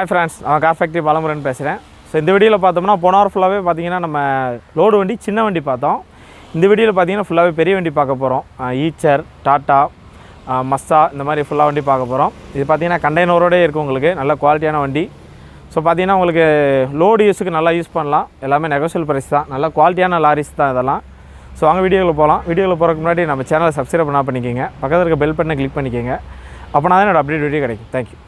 Hi friends நான் car factory Balamurugan பேசுகிறேன் so இந்த வீடியோவில் பார்த்தோம்னா போன வாரம் ஃபுல்லாகவே பார்த்தீங்கன்னா நம்ம லோடு வண்டி சின்ன வண்டி பார்த்தோம். இந்த வீடியோவில் பார்த்தீங்கன்னா ஃபுல்லாகவே பெரிய வண்டி பார்க்க போகிறோம் ஈச்சர் டாட்டா மஸ்ஸா இந்த மாதிரி ஃபுல்லாக வண்டி பார்க்க போகிறோம் இது பார்த்தீங்கன்னா கண்டெய்னரோடே இருக்கும் உங்களுக்கு. நல்ல குவாலிட்டியான வண்டி. ஸோ பார்த்தீங்கன்னா உங்களுக்கு லோடு யூஸுக்கு நல்லா யூஸ் பண்ணலாம். எல்லாமே நெகோசியல் ப்ரைஸ் தான். நல்ல குவாலிட்டியான லாரிஸ் தான் இதெல்லாம். ஸோ அங்கே வீடியோவில் போகலாம் வீடியோவில் போகிறதுக்கு முன்னாடி நம்ம சேனலை சப்ஸ்கிரைப் பண்ணால் பண்ணிக்கோங்க. பக்கத்தில் இருக்க பெல் பட்டனை கிளிக் பண்ணிக்கோங்க. அப்போனா தான் என்னோட அப்டேட் வீடியோ கிடைக்கும். தேங்க்யூ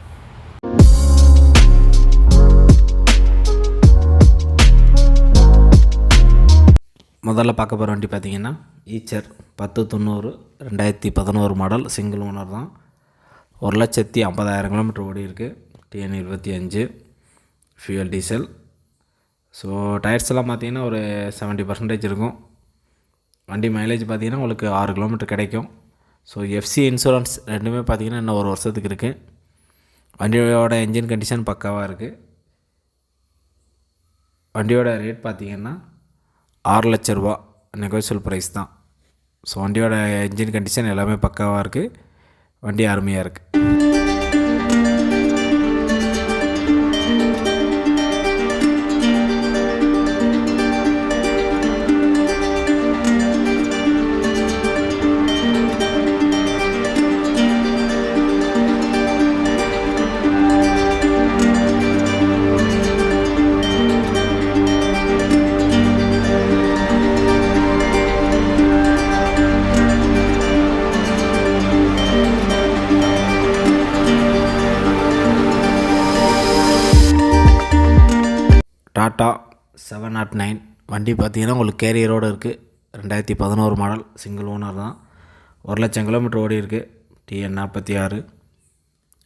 முதல்ல பார்க்க போகிற வண்டி பார்த்திங்கன்னா ஈச்சர் பத்து தொண்ணூறு ரெண்டாயிரத்தி பதினோரு மாடல் சிங்கிள் ஓனர் தான். ஒரு லட்சத்தி ஐம்பதாயிரம் கிலோமீட்டர் ஓடி இருக்குது டிஎன் இருபத்தி அஞ்சு ஃபியூயல் டீசல் ஸோ டயர்ஸ் எல்லாம் பார்த்தீங்கன்னா ஒரு செவன்ட்டி பர்சன்டேஜ் இருக்கும். வண்டி மைலேஜ் பார்த்தீங்கன்னா உங்களுக்கு ஆறு கிலோமீட்டர் கிடைக்கும். ஸோ எஃப்சி இன்சூரன்ஸ் ரெண்டுமே பார்த்தீங்கன்னா இன்னும் ஒரு வருஷத்துக்கு இருக்குது வண்டியோட என்ஜின் கண்டிஷன் பக்காவாக இருக்குது வண்டியோட ரேட் பார்த்தீங்கன்னா ஆறு லட்ச ரூபா நெகோசியல் ப்ரைஸ் தான். ஸோ வண்டியோட இன்ஜின் கண்டிஷன் எல்லாமே பக்காவாக இருக்குது வண்டி அருமையாக இருக்குது டாட்டா செவன் நாட் நைன். வண்டி பார்த்தீங்கன்னா உங்களுக்கு கேரியரோடு இருக்குது ரெண்டாயிரத்தி பதினோரு மாடல் சிங்கிள் ஓனர் தான். ஒரு லட்சம் கிலோமீட்டர் ஓடி இருக்குது டிஎன் நாற்பத்தி ஆறு.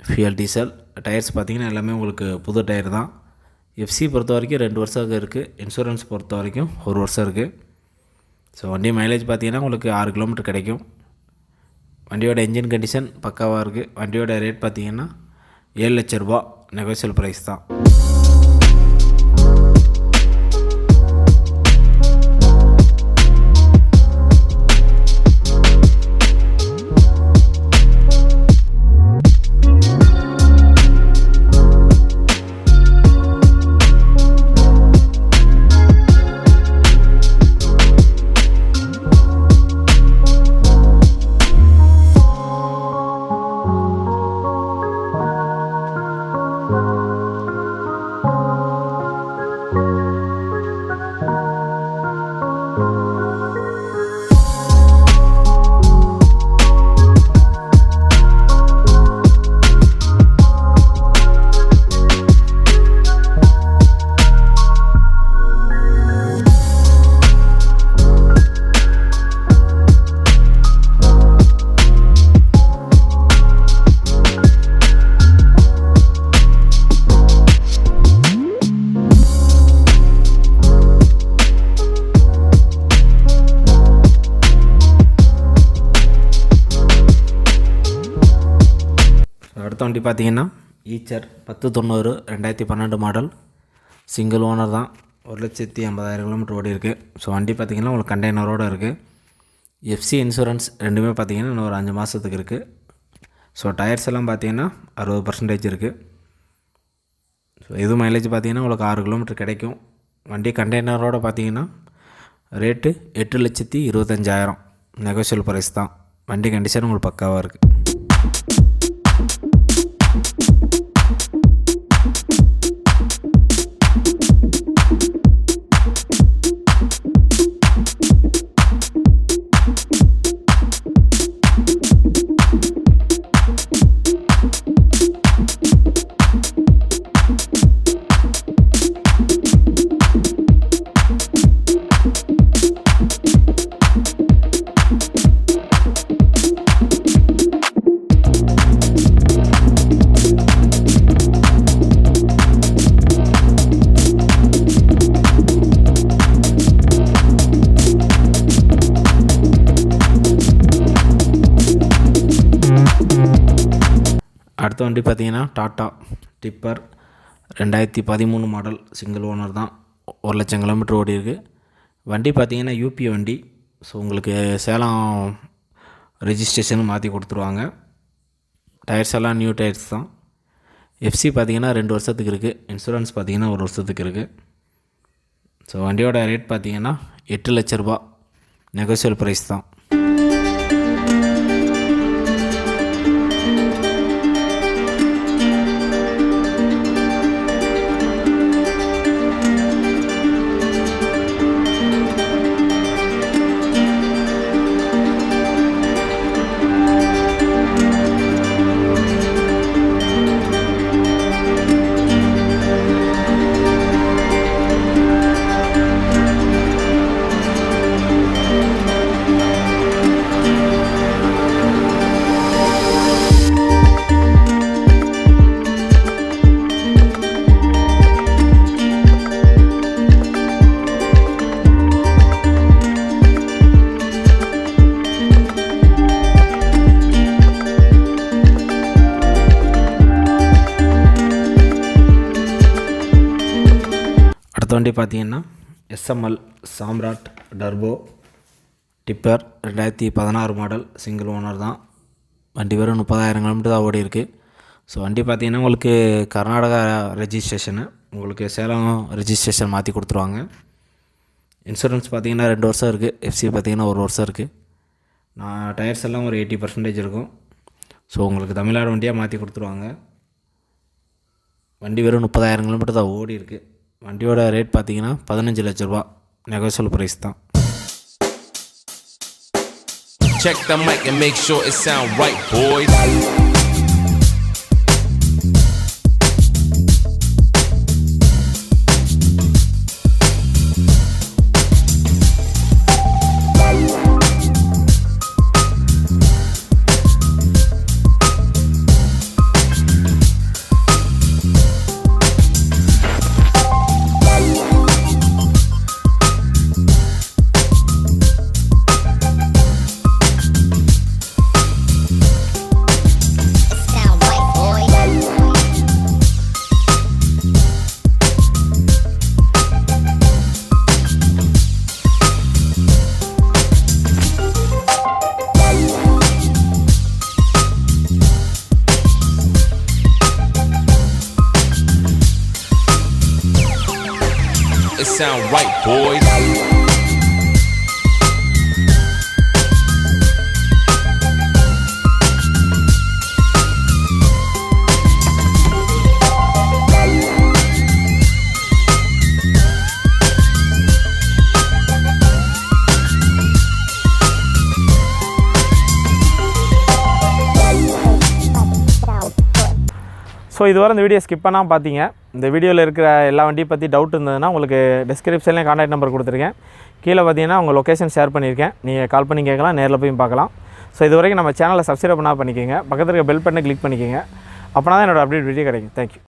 ஃபியல் டீசல் டயர்ஸ் பார்த்தீங்கன்னா எல்லாமே உங்களுக்கு புது டயர் தான். எஃப்சி பொறுத்த வரைக்கும் ரெண்டு வருஷம் இருக்குது இன்சூரன்ஸ் பொறுத்த வரைக்கும் ஒரு வருஷம் இருக்குது ஸோ வண்டி மைலேஜ் பார்த்தீங்கன்னா உங்களுக்கு ஆறு கிலோமீட்டர் கிடைக்கும். வண்டியோட என்ஜின் கண்டிஷன் பக்காவாக இருக்குது வண்டியோட ரேட் பார்த்தீங்கன்னா ஏழு லட்ச ரூபா நெகோசியல் ப்ரைஸ் தான். வண்டி பார்த்திங்கன்னா ஈச்சர் பத்து தொண்ணூறு ரெண்டாயிரத்தி பன்னெண்டு மாடல் சிங்கிள் ஓனர் தான். ஒரு லட்சத்தி ஐம்பதாயிரம் கிலோமீட்டர் ஓடி இருக்குது ஸோ வண்டி பார்த்திங்கன்னா உங்களுக்கு கண்டெய்னரோடு இருக்குது எஃப்சி இன்சூரன்ஸ் ரெண்டுமே பார்த்தீங்கன்னா இன்னும் ஒரு அஞ்சு மாதத்துக்கு இருக்குது ஸோ டயர்ஸ் எல்லாம் பார்த்தீங்கன்னா அறுபது பர்சன்டேஜ் இருக்குது ஸோ இது மைலேஜ் பார்த்தீங்கன்னா உங்களுக்கு ஆறு கிலோமீட்டர் கிடைக்கும். வண்டி கண்டெய்னரோடு பார்த்திங்கன்னா ரேட்டு எட்டு லட்சத்தி இருபத்தஞ்சாயிரம். நெகோஷியல் ப்ரைஸ் தான். வண்டி கண்டிஷன் உங்களுக்கு பக்காவாக இருக்குது அடுத்த வண்டி பார்த்தீங்கன்னா டாட்டா டிப்பர். ரெண்டாயிரத்தி பதிமூணு மாடல் சிங்கிள் ஓனர் தான். ஒரு லட்சம் கிலோமீட்டர் ஓடி இருக்குது வண்டி பார்த்தீங்கன்னா யூபி வண்டி. ஸோ உங்களுக்கு சேலம் ரெஜிஸ்ட்ரேஷன் மாற்றி கொடுத்துருவாங்க. டயர்ஸ் எல்லாம் நியூ டயர்ஸ் தான். எஃப்சி பார்த்தீங்கன்னா ரெண்டு வருஷத்துக்கு இருக்குது இன்சூரன்ஸ் பார்த்திங்கன்னா ஒரு வருஷத்துக்கு இருக்குது ஸோ வண்டியோட ரேட் பார்த்திங்கன்னா எட்டு லட்ச ரூபா நெகோசியல் ப்ரைஸ் தான். வண்டி பார்த்தீங்கன்னா எஸ்எம்எல் சாம்ராட் டர்போ டிப்பர் ரெண்டாயிரத்தி பதினாறு மாடல் சிங்கிள் ஓனர் தான். வண்டி வெறும் முப்பதாயிரம் கிலோமீட்டர் தான் ஓடி இருக்குது ஸோ வண்டி பார்த்தீங்கன்னா உங்களுக்கு கர்நாடகா ரெஜிஸ்ட்ரேஷனு உங்களுக்கு சேலம் ரெஜிஸ்ட்ரேஷன் மாற்றி கொடுத்துருவாங்க. இன்சூரன்ஸ் பார்த்தீங்கன்னா ரெண்டு வருஷம் இருக்குது எஃப்சி பார்த்தீங்கன்னா ஒரு வருஷம் இருக்குது நான் டயர்ஸ் எல்லாம் ஒரு எயிட்டி பர்சன்டேஜ் இருக்கும். ஸோ உங்களுக்கு தமிழ்நாடு வண்டியாக மாற்றி கொடுத்துருவாங்க. வண்டி வெறும் முப்பதாயிரம் கிலோமீட்டர் தான் ஓடி இருக்குது வண்டியோட ரேட் பார்த்தீங்கன்னா பதினஞ்சு லட்ச ரூபா நெகோசியல் ப்ரைஸ் தான் Check the mic and make sure it sound right, boys. Sound right, boys. So இதுவரை இந்த வீடியோ ஸ்கிப் பண்ணாமல் பார்த்தீங்க இந்த வீடியோவில் இருக்கிற எல்லா வண்டியை பற்றி டவுட் இருந்ததுன்னா உங்களுக்கு டிஸ்கிரிப்ஷன்லேயும் கான்டாக்ட் நம்பர் கொடுத்துருக்கேன். கீழே பார்த்தீங்கன்னா உங்கள் லொக்கேஷன் ஷேர் பண்ணியிருக்கேன். நீங்கள் கால் பண்ணி கேட்கலாம் நேரில் போய் பார்க்கலாம். ஸோ இது வரைக்கும் நம்ம சேனலை சப்ஸ்கிரைப் பண்ணால் பண்ணிக்கோங்க. பக்கத்தில் இருக்க பெல் பட்டனை கிளிக் பண்ணிக்கோங்க. அப்போனா தான் என்னோடய அப்டேட் வீடியோ கிடைக்கும். தேங்க்யூ